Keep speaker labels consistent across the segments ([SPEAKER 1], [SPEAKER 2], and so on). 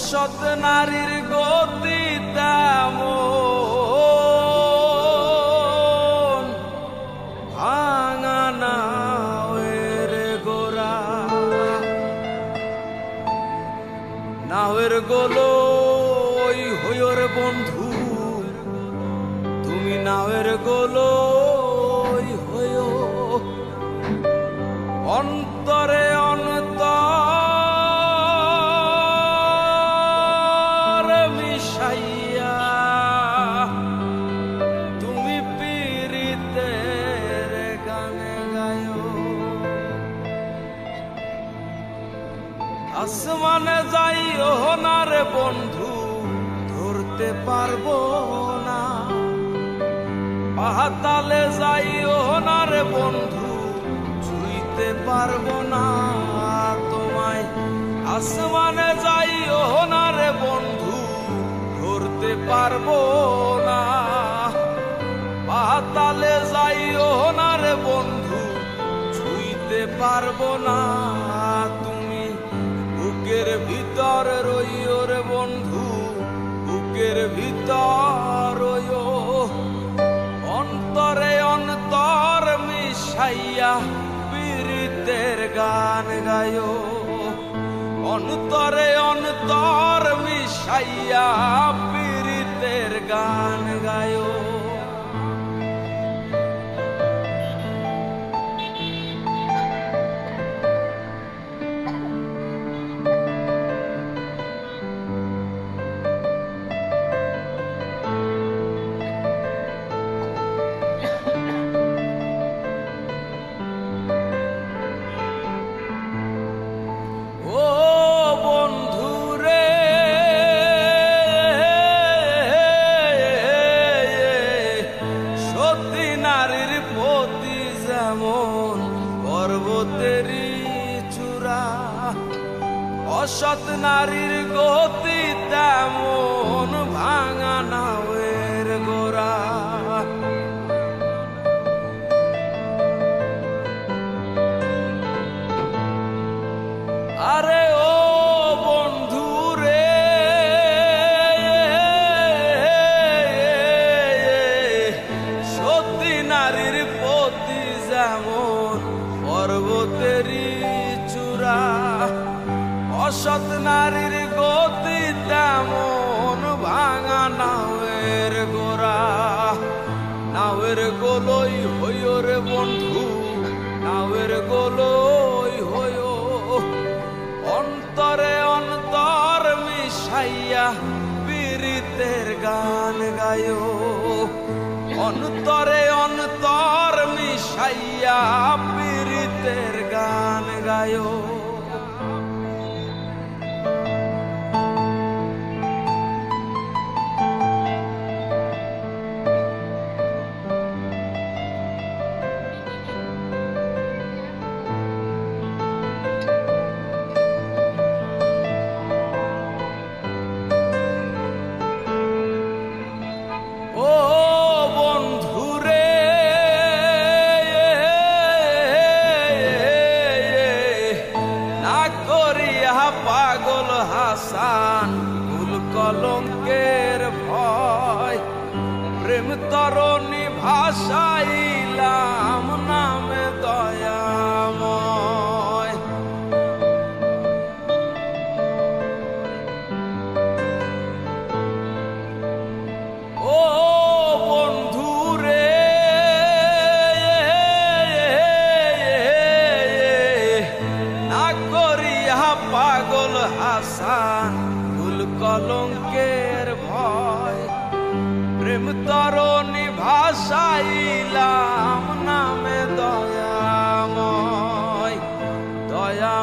[SPEAKER 1] অসৎ নারীর গতি তেমন। ভাঙা নাওয়ের গোরা নাওয়ের গোলো ওই হইর বন্ধু। তুমি নাওয়ের গোলো পারব না। পাহাতালে যাইও না রে বন্ধু, ছুঁইতে পারব না তোমায়। আসমানে যাইও না রে বন্ধু, ধরতে পারব না। পাতালে যাইও না রে বন্ধু, ছুঁইতে পারব না তুমি। বুকের ভিতর রইও রে বন্ধু বুকের ভিতর অন্তরে অন্তর মিশাইয়া পীড়িতের গান গায়। অন্তরে অন্তর মিশাইয়া পীড়িতের গান গায়ো। পর্বতেরই চূড়া অসৎ নারীর গতি তেমন ভাঙা নাওয়ের গোড়া। অসৎ নারীর গতি তেমন ভাঙা নাওয়ের গোড়া। নাওয়ের গোলই হইও রে বন্ধু, নাওয়ের গোলই হইও। অন্তরে অন্তর মিশাইয়া পীড়িতের গান গায়ো অন্তরে অন্তর মিশাইয়া পীড়িতের গান গায়ো passar.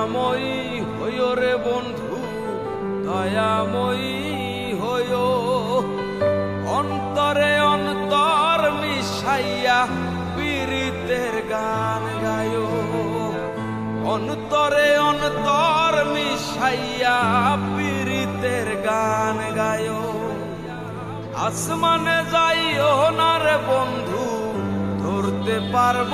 [SPEAKER 1] দয়াময়ী হইও রে বন্ধু, দয়াময়ী হইও। অন্তরে অন্তর মিশাইয়া পীড়িতের গান গায়ো অন্তরে অন্তর মিশাইয়া পীড়িত পীড়িতের গান গায় আসমানে যাইও না রে বন্ধু, ধরতে পারব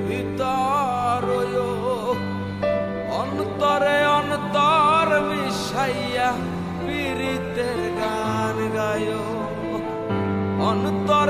[SPEAKER 1] মিশাইয়া পীড়িতের গান গায়। অন্তর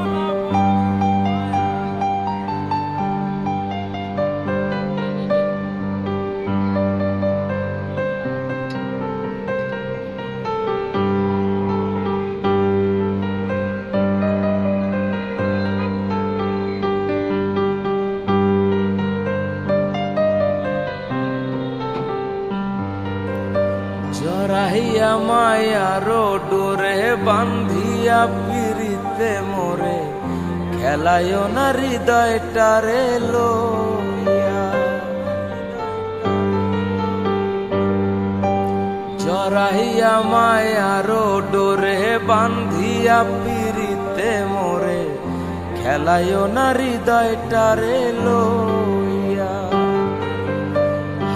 [SPEAKER 1] মায়ার ডোরে বান্ধিয়া পিরিতে মোরে, খেলায় না হৃদয়টারে লইয়া। জরাইয়া মায়ার ডোরে বান্ধিয়া পিরিতে মোরে, খেলায় না হৃদয়টারে লইয়া।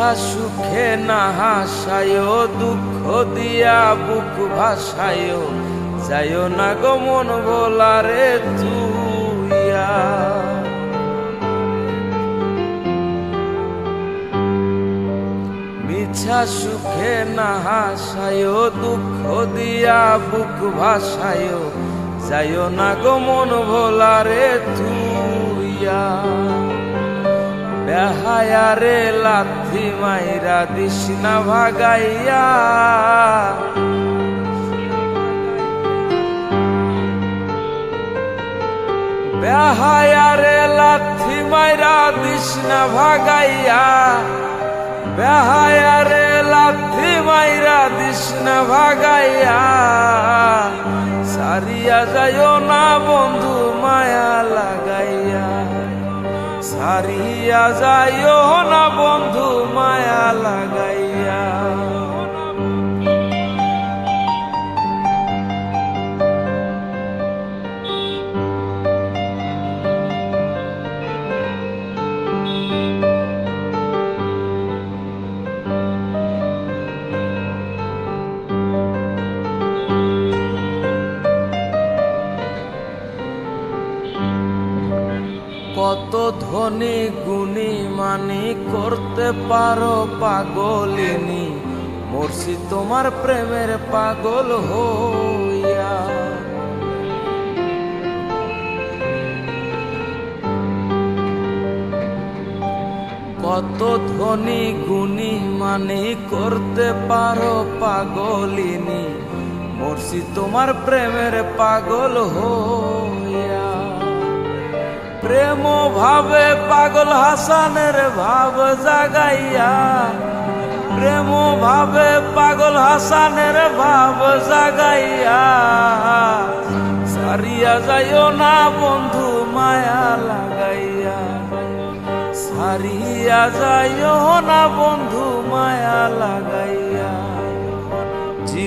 [SPEAKER 1] মিছা সুখে না হাসায়, দুঃখ দিয়া বুক ভাসায়, যায় না গমন বলারে তুইয়া। মিছা সুখে না হাসায়, দুঃখ দিয়া বুক ভাসায়, যায় না গমন ভোলারে তুইয়া। বেহায়ারে লাথি মাইরা দিস না ভাগাইয়া বেহায়ারে লাথি মাইরা দিস না ভাগাইয়া বেহায়ারে লাথি মাইরা দিস না ভাগাইয়া। সারিয়া যাইও না বন্ধু মায়া লাগাইয়া। সারিয়া যাইও না বন্ধু মায়া লাগাইয়া। ধনী গুণী মানি করতে পারো পাগলিনী। মরছি তোমার প্রেমের পাগল হইয়া। কত ধনী গুণী মানে করতে পারো পাগলিনী। মরছি তোমার প্রেমের পাগল হইয়া। প্রেম ভাবে পাগল হাসানের ভাব জাগাইয়া প্রেম ভাবে পাগল হাসানের ভাব জাগাইয়া সারিয়া যাইও না বন্ধু মায়া লাগাইয়া সারিয়া যাইও না বন্ধু মায়া লাগাইয়া।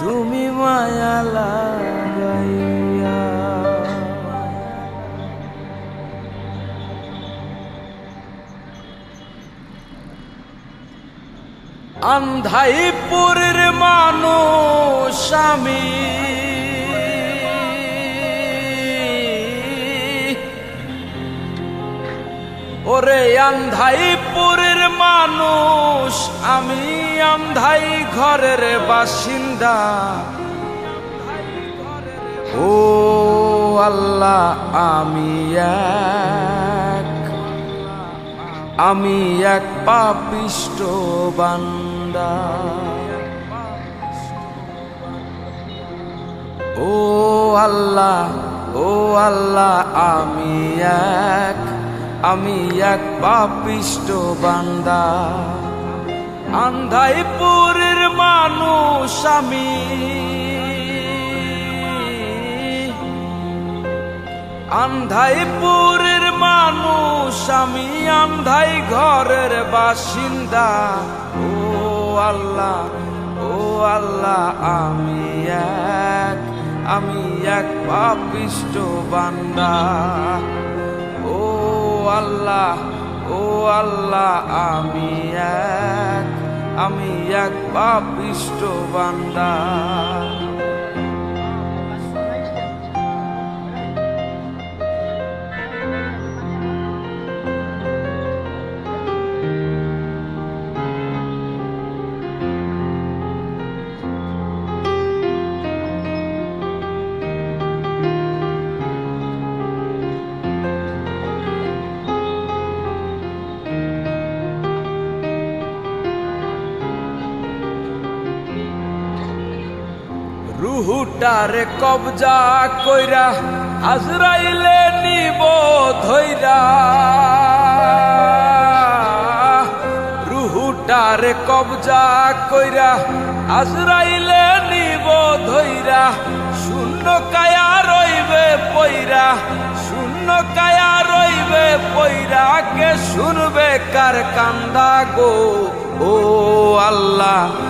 [SPEAKER 1] তুমি মায়া লাগাইয়া। আন্ধাইপুরের মানুষ আমি। ওরে আন্ধাইপুরের মানুষ, আমি আন্ধাই ঘরের বাসিন্দা। ও আল্লাহ, আমি এক। আমি এক পাপিষ্ট বান্দা। ও আল্লাহ ও আল্লাহ, আমি এক। আমি এক পাপিষ্ট বান্দা। আন্ধাইপুরের মানুষ আমি। আন্ধাইপুরের মানুষ আমি, আন্ধাই ঘরের বাসিন্দা। ও আল্লাহ ও আল্লাহ, আমি এক আমি এক পাপিষ্ট বান্দা। আল্লাহ ও আল্লাহ আমি এক আমি এক পাপিষ্ট বান্দা। রুহুটারে কবজা কইরা আজরাইলে নিব ধইরা। রুহুটারে কবজা কইরা আজরাইলে নিব ধইরা। শূন্য কায়া রইবে পইরা, শূন্য কায়া রইবে পইরা। কে শুনবে কার কান্দা গো? ও আল্লাহ।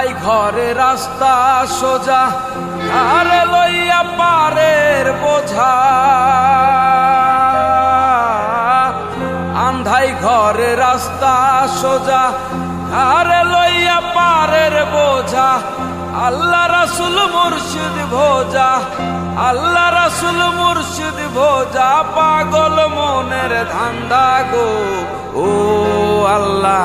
[SPEAKER 1] আন্ধাই ঘরে রাস্তা সোজা আরে লইয়া পারের বোঝা। আন্ধাই ঘরে রাস্তা সোজা আরে লইয়া পারের বোঝা। আল্লাহ রাসুল মুর্শিদ ভোজা, আল্লাহ রাসুল মুর্শিদ ভোজা, পাগল মনের ধান্দা গো। ও আল্লাহ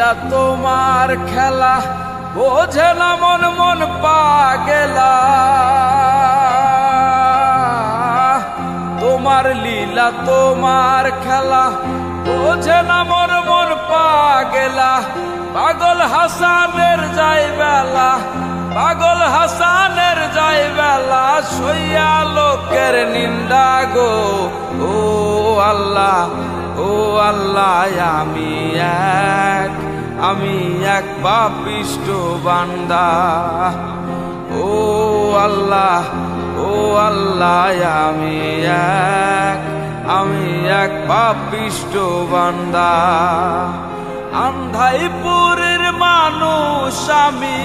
[SPEAKER 1] লীলা তোমার খেলা, বোঝে না মন মন পাগেলা তোমার লীলা, তোমার খেলা, বোঝে না মন মন পাগেলা পাগল হাসানের যাই বেলা, পাগল হাসানের যাই বেলা, সইয়া লোকের নিন্দা গো। ও আল্লাহ ও আল্লাহ, আমি এক আমি এক পাপিষ্ট বান্দা। ও আল্লাহ ও আল্লাহ, আমি এক আমি এক পাপিষ্ট বান্দা। আন্ধাইপুরের মানুষ আমি।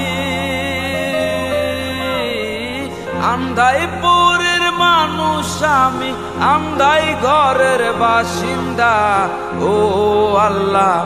[SPEAKER 1] আন্ধাইপুরের মানুষ আমি, আন্ধাই ঘরের বাসিন্দা। ও আল্লাহ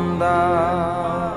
[SPEAKER 1] down.